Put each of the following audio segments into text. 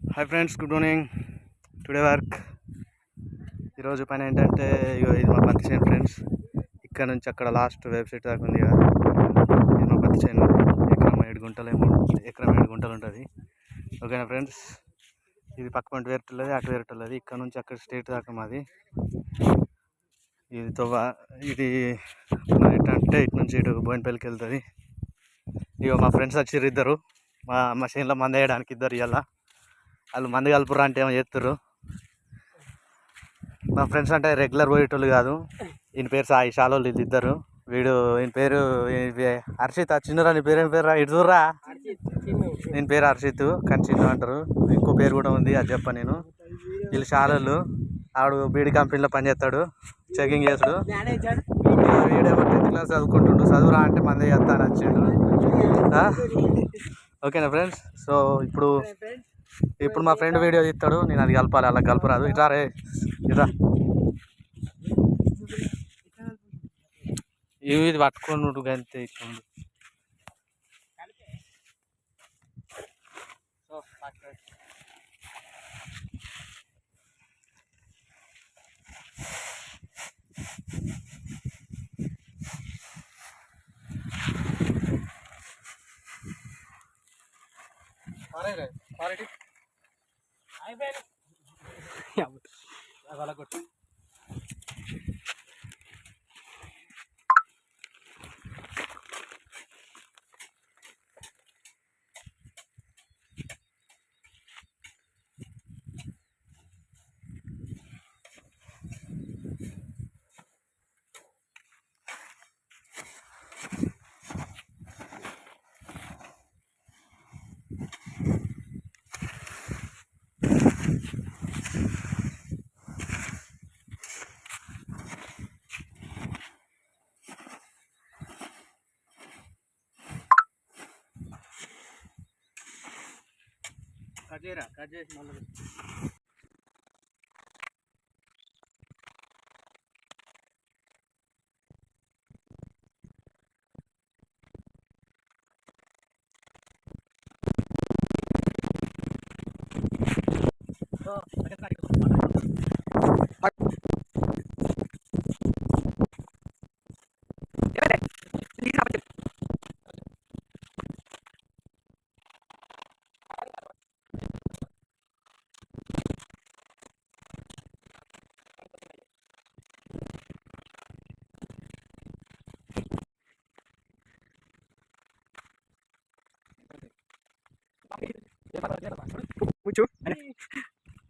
Hi friends good morning today work ఈరోజు పని ఏంటంటే ఇగో ఇది మా పత్తి చేను ఫ్రెండ్స్ ఇక్కడ నుంచి అక్కడ లాస్ట్ వెబ్సైట్ దాకా ఉంది కదా. ఇది మా పత్తి చేను. ఎకరం ఏడు గుంటలు ఏమో ఎకరం ఏడు గుంటలు ఉంటుంది. ఓకేనా ఫ్రెండ్స్ ఇది పక్క పంట వేరుతున్నది అటు వేరుతున్నది ఇక్కడ నుంచి అక్కడ స్టేట్ దాకా మాది. ఇది తవ్వ ఇది ఎట్లా అంటే ఇటు నుంచి ఇటు బోయినపల్లికి వెళ్తుంది. ఇగో మా ఫ్రెండ్స్ వచ్చిర్రు ఇద్దరు. మా మా చేనులో మంద వేయడానికి ఇద్దరు ఇవాళ వాళ్ళు మంది కలుపురా అంటే ఏమో చేస్తుర్రు. మా ఫ్రెండ్స్ అంటే రెగ్యులర్ పోయేటోళ్ళు కాదు. ఈయన పేరు సాయి షాలోళ్ళు వీళ్ళు ఇద్దరు. వీడు ఈయన పేరు హర్షిత్ చిన్నరా నీ పేరు ఏం పేరు రా చూడరా. నేను పేరు హర్షిత్ కానీ చిన్న అంటారు. ఇంకో పేరు కూడా ఉంది అది చెప్ప నేను. వీళ్ళు షాలోళ్ళు ఆడు బీడీ కంపెనీలో పనిచేస్తాడు చెకింగ్ చేస్తాడు. వీడేమో టెన్త్ క్లాస్ చదువుకుంటుండు. చదువురా అంటే మందే చేస్తాను వచ్చిండు. ఓకేనా ఫ్రెండ్స్? సో ఇప్పుడు ఇప్పుడు మా ఫ్రెండ్ వీడియో తీస్తాడు నేను అది కలపాలి అలా కలపరాదు. ఇట్లా రే ఇట్లా. ఇవి ఇది పట్టుకొని అంతే ఇట్లా ఉండు. కట్ చేయరా? కట్ చేసి మళ్ళీ ముచ్చు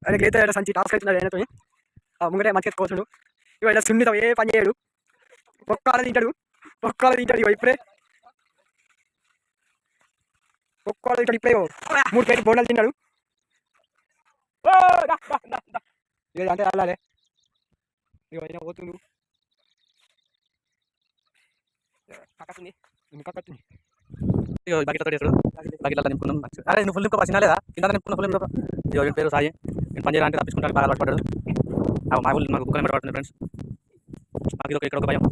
ఆయన గీత ఈడ సంచి టాస్క్ అవుతున్నాడు ఆయనతో ఆ ముంగటే మంచిగా ఎత్తుకోవచ్చుడు ఇవాళ సున్నితం ఏ పని చేయడు. ఒక్కాల తింటాడు. ఒక్కాల తింటాడు ఇగో ఇప్పుడే. ఒక్కాల తింటాడు ఇప్పుడే మూడు ప్లేట్ బోండాలు తిన్నాడు ఓ, దా, దా, దా, అంటే అలానే ఇగో పోతుండు. కక్కతుంది ఇంకా కక్కుంది ఇగో బకెట్ తోటి వేసుడు బకెట్ అలా నింపుకున్నాం మంచిగా. అరే నువ్వు ఫుల్ నింపుకో పసినా లేదా కింద నింపుకున్న ఫుల్ నింపుకో వీడి పేరు సాయి నేను పని చేయాలంటే తప్పించుకుంటాను బాగా పడ్డాడు అవి మా ఊళ్ళు మాకు కుక్కలు పడుతుంది ఫ్రెండ్స్ మాకు ఇది ఇక్కడ ఒక భయం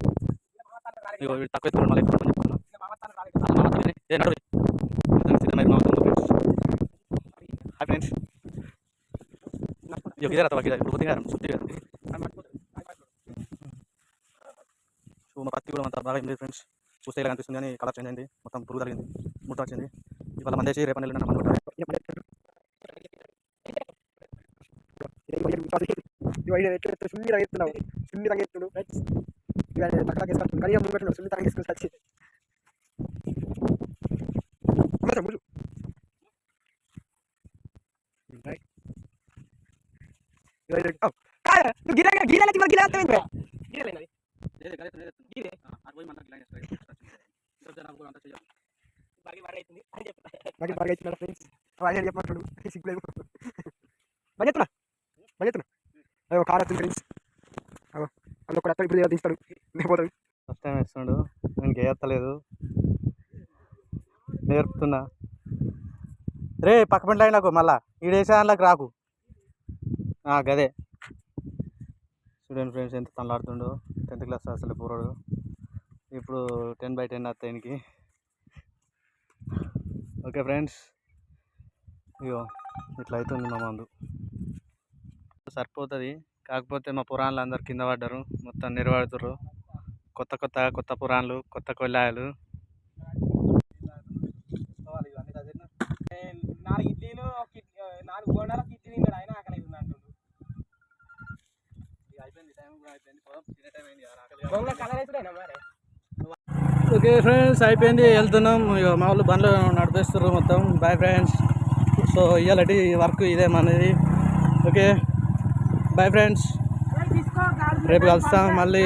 వీడు తక్కువ మళ్ళీ ఎక్కువ ఏ నడు హాయ్ ఫ్రెండ్స్ ఇప్పుడు కొద్దిగా సో మా పత్తి కూడా అంత బాగా అయింది ఫ్రెండ్స్ చూస్తే ఇలా కనిపిస్తుంది కానీ కలర్ చేంజ్ అయింది మొత్తం పురుగు తగిలింది ముట్ట వచ్చింది ఇవాళ మందేసి రేపు నెల మంది కొట్టాలి సున్ని తాగెత్తున్నావు పక్కన వేసుకుంటాడు కానీ వచ్చి గిరా గిరా గిరా గిరా నాకు బాగా ఇచ్చిన ఫ్రెండ్స్. రాజు చెప్పమంటాడు సిగ్గులేదు బాగా చెప్తున్నా బాగా చెప్తున్నా అదో కార్ వస్తుంది ఫ్రెండ్స్. అదో అందులో కూడా ఇప్పుడు తీస్తాడు. నేను పోతాడు ఫస్ట్ టైం వేస్తున్నాడు. నేను గేయత్తలేదు. నేర్పుతున్నా. రే పక్క పంట నాకు మళ్ళా. ఈడేసే దాంట్లోకి రాకు. గదే. చూడండి ఫ్రెండ్స్ ఎంత తనలాడుతుండో టెన్త్ క్లాస్ అసలు పూర్వడు ఇప్పుడు టెన్ బై టెన్ వస్తాయి ఓకే ఫ్రెండ్స్. ఇగో ఇట్లా అవుతుంది మా మందు. సరిపోతుంది. కాకపోతే మా పురాణాలు అందరు కింద పడ్డారు. మొత్తం నిలబడుతుర్రు కొత్త కొత్త కొత్త పురాణాలు కొత్త కొల్లాయలు. నాలుగు ఇడ్లీలు నాలుగు బోండాలు ఒక ఇడ్లీ తింటాడు ఆయన ఆకలి అవుతుంది అంటుండు. బొంగులో కలర్ వేసుడేనా మరి. ఓకే ఫ్రెండ్స్ అయిపోయింది. వెళ్తున్నాం. ఇక మా వాళ్ళు బండ్లు నడిపిస్తారు మొత్తం. బాయ్ ఫ్రెండ్స్ సో ఇవాళ వర్క్ ఇదే మనది. ఓకే బాయ్ ఫ్రెండ్స్ రేపు కలుస్తాం. మళ్ళీ.